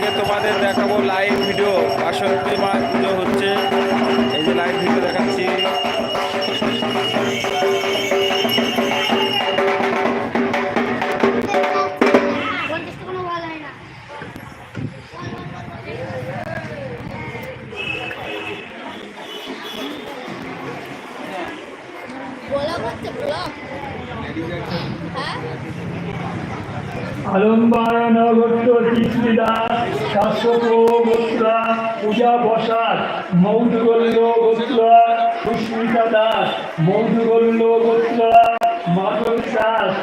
আজকে তোমাদের দেখাবো লাইভ ভিডিও বাসন্তী মা পুজো হচ্ছে এই যে লাইভ ভিডিও দেখাচ্ছি। আলম্বায়ন গোত্র তৃষ্ণিদা শাশ্বত গোত্র পূজা বসাত মৌদগল্য গোত্র সুস্মিতা দাস, মৌদগল্য গোত্র মাধব দাস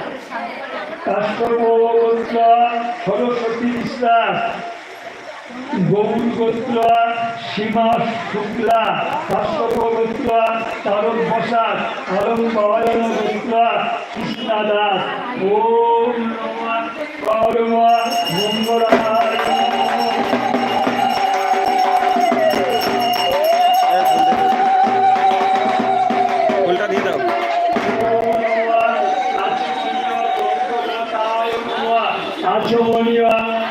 কাশ্যপ গোত্র সরস্বতী দাস গৌর গোত্র সীমা শুক্লা কাশ্যপ গোত্র তারক প্রসাদ আলম্বায়ন গোত্র, কৃষ্ণা দাস। ওম নমঃ কর্ম আচমনীয়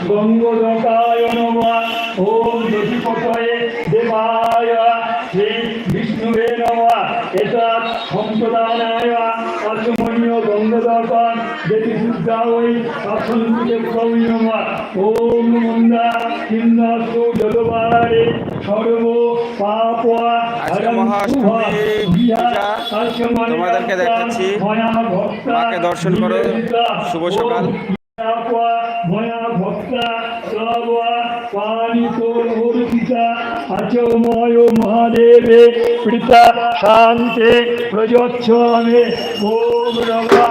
গঙ্গোদকায় নম ওম দধিপতয়ে দেবায় শ্রী বিষ্ণুবে নম এতৎ সম্প্রদানায় আচমনীয় গঙ্গোদকন দেবী দুর্গা ওই আসন্তিকে কবি নম ওম মন্দা কিন্নাসু যদবারে সর্ব পাপ আজকে মহাষ্টমীর পূজা তোমাদেরকে দেখাচ্ছি। মাকে দর্শন করো। শুভ সকাল। ময়া ভক্তা সর্বা পানিত অর্পিতা আচময় মহাদেবে পিতা শান্তে প্রযচ্ছমে ওম রমা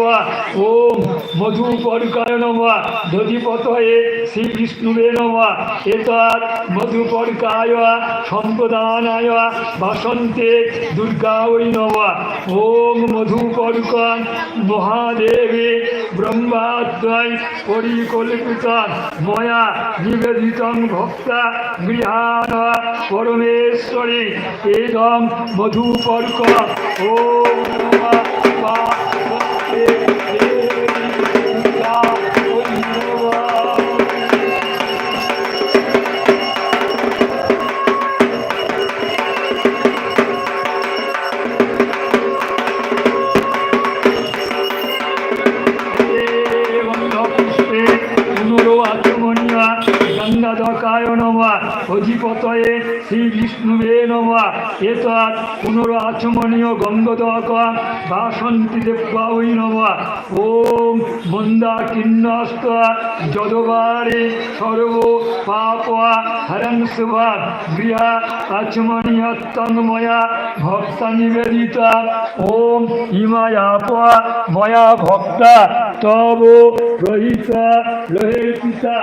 সিন্ধর্বা ওম মধুপর্কায় নম দধিপতয়ে শ্রীবিষ্ণুবে নম। এতৎ মধুপর্কায় সম্প্রদানায় বাসন্তে দুর্গা ওই নম। ওম মধুপর্কন মহাদেবে ব্রহ্মাদ্বয় পরিকল্পিত। ময়া নিবেদিতং ভক্তা গৃহাণ পরমেশ্বরী। এদম মধুপর্ক ও গঙ্গাধকায় নমা। অধিপতয়ে শ্রী বিষ্ণুবে নমা। এতৎ পুনর আচমনীয় গঙ্গদক বাসন্তী দেব্যা ওই নমা। ওম মন্দা কিন্নস্ত যদবারে সর্ব পাপ হরণ শুভা। গৃহা আচমনীয় তন্ময়া ভক্তা নিবেদিতা। ওম হিমায়াপ ময়া ভক্তা। তব রহিত লোহের পিতা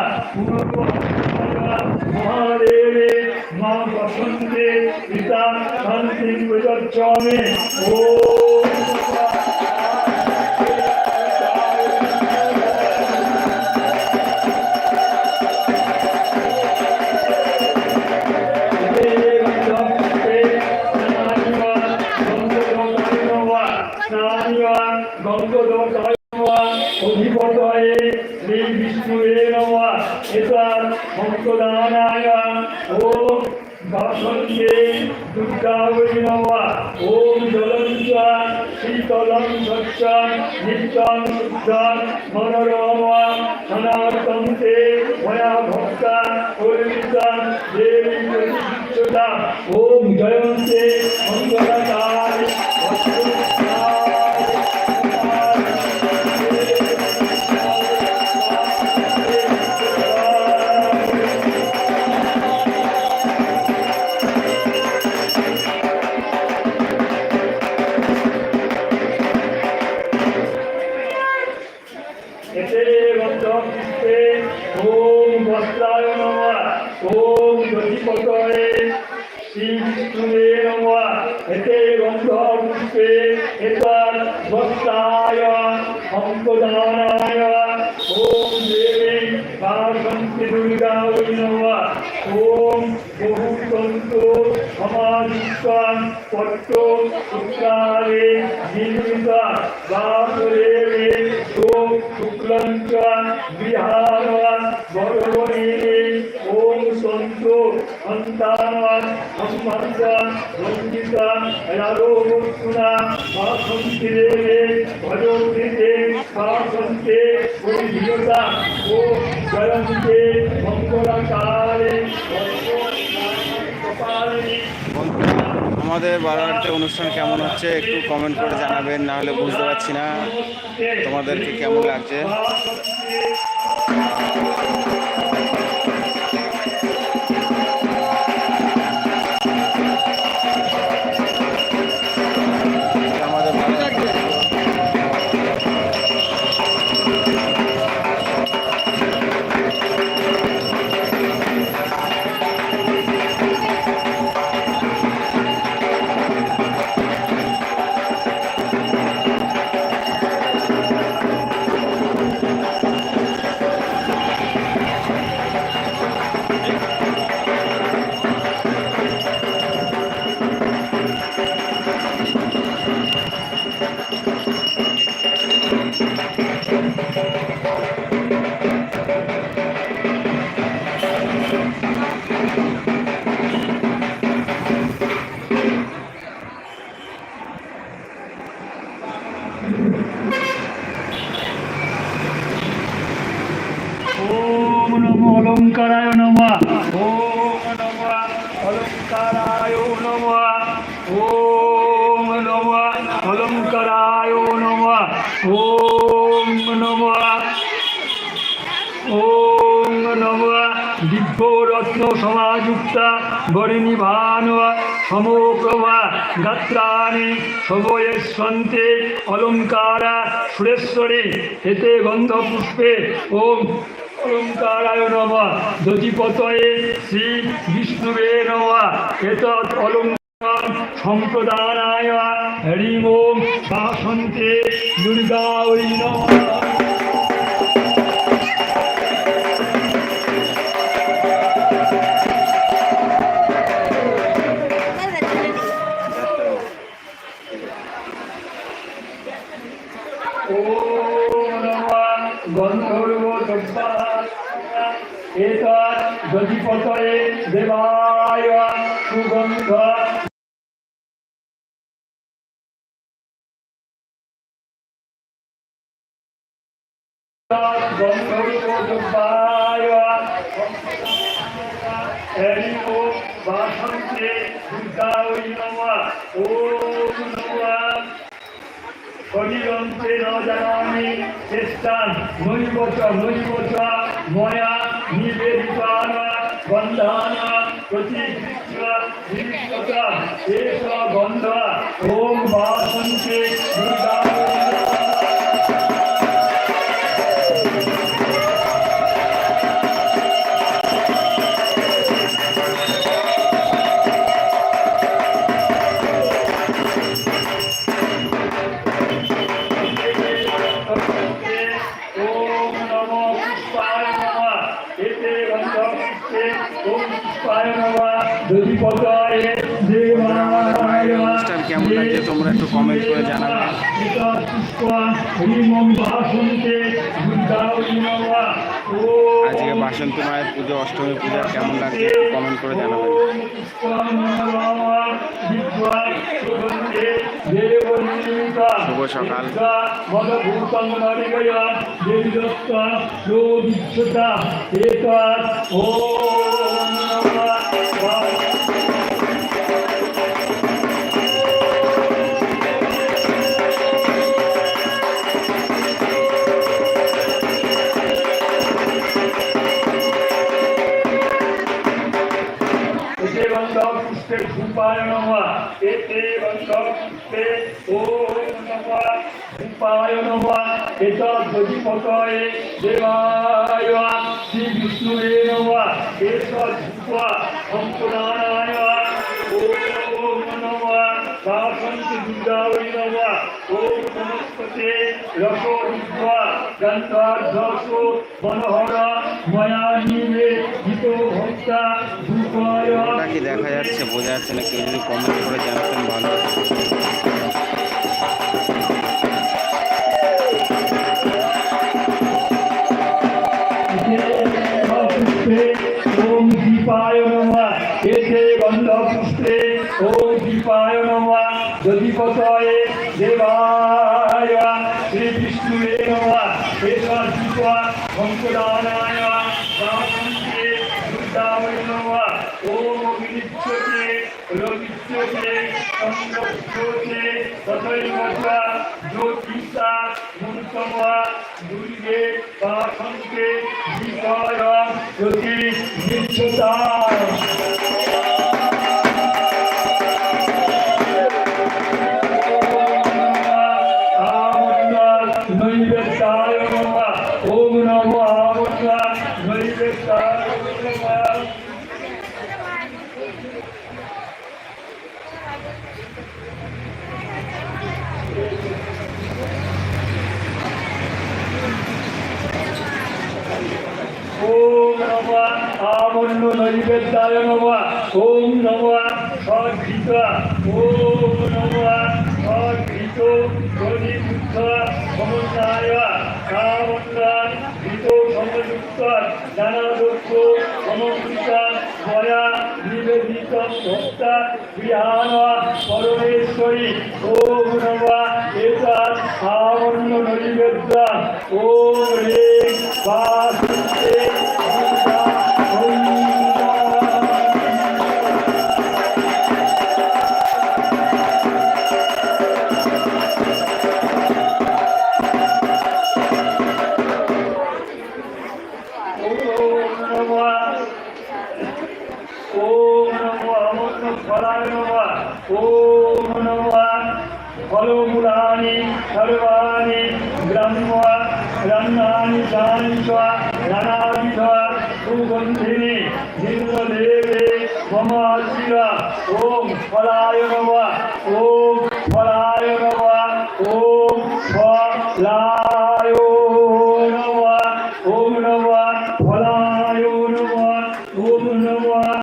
মহাদেবে মা বসন্তে পিতা শান্তি ও নিত্যং শুদ্ধং মনোরম সনাতন তে ময়া ভক্তা অর্পিতা দেবী প্রতিষ্ঠিতা ওম জয়ন্তে মঙ্গলকায় ॐ बहुतन्तो हमादित्वान् पट्टो शुक्रारे जीविता वासुदेवे ॐ शुक्लं च विहारवान् भगवने ॐ सन्तो हन्तावान् हंहन्तान् वञ्चितान् यादो मुक्तुना भजो রাগোৎসুনা বারবার ও মঙ্গলাকারে আমাদের অনুষ্ঠান কেমন হচ্ছে একটু কমেন্ট করে জানাবেন না হলে বুঝতে পারছি না তোমাদেরকে কেমন লাগছে। ওম নমঃ সমাযুক্তা গরিনিভান সমপ্রভা গাত্রাণি অলঙ্কারা সুরেশ্বরে এতে গন্ধপুষ্পে ওম অলঙ্কারায় নম দধিপতয়ে শ্রী বিষ্ণুবে নম এতৎ অলঙ্কার সম্প্রদানায় হরিম ওম বাসন্তে দুর্গা ওই গতিপতয়ে দেবায় সুগন্ধ। গন্ধর্বায় হরিও বাসন্তে দুর্গায় নমঃ। ওম নমঃ। শরীরন্তে ন জানামি চেষ্টান নৈব চ। নৈব চ ময়া নিবেদিতান গন্ধান প্রতিকৃত্য নিবিষ্ট এষ গন্ধ ওম তোমরা একটু কমেন্ট করে জানাবে। আজকে বাসন্তী মায়ের পুজো, অষ্টমী পূজা, কেমন লাগছে কমেন্ট করে জানাবেন শুভ সকাল। মদভূতং ধূপায় নমঃ এতৎ দধিপতয়ে দেবায় শ্রী বিষ্ণুরে নমঃ। এতৎ ধূপা অঙ্কুরানায় ওম নমঃ। বাসন্তী দুর্গাবলী নমঃ। ওম নমস্তে রসোদ্ভা গন্ধার্ধসো মনোহর ময়া নিবে হিত ভক্তা ধূপায় কি দেখা যাচ্ছে, বোঝা যাচ্ছে না কেউ যদি কমেন্ট করে জানাতেন ভালো রবিচ্যতে সংরক্ষতে তথৈব চ জ্যোতিষা মূর্তমা দুর্গে পাশন্তে বিজয় জ্যোতি নিচ্ছতা আমন্ন নৈবেদ্যায় নমঃ। ওম নমঃ। সদ্গীত ওম নমঃ। সদ্গীত প্রদীপুত্র সমন্বয় কামন্ন গীত সমযুক্ত। নানাদক্ষ সমকৃত ময়া নিবেদিত ভক্ত। পরমেশ্বরী। ওম নমঃ। এতৎ আমন্ন নৈবেদ্য। ওম রে ニサルバーニグランモアグランナーニチャーニチワラナービトワトゥコンティニヒルドデーベーママアシラオムファラヤガワオムファラヤガワ